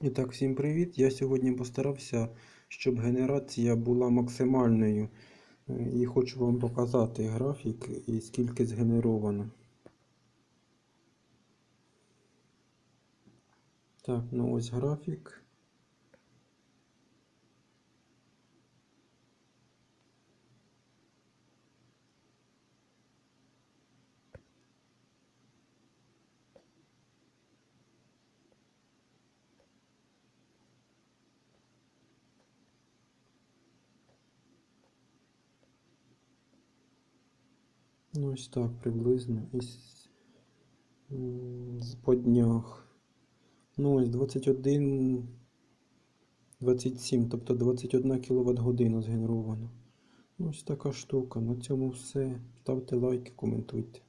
І так, всім привіт! Я сьогодні постарався, щоб генерація була максимальною. Е, І хочу вам показати графік і скільки згенеровано. Так, ну ось графік. Ну, ось так приблизно. ось з- по днях. Ну, ось 21, 27, тобто 21 кВт година згенеровано. Ну, ось така штука. На цьому все. Ставте лайки, коментуйте.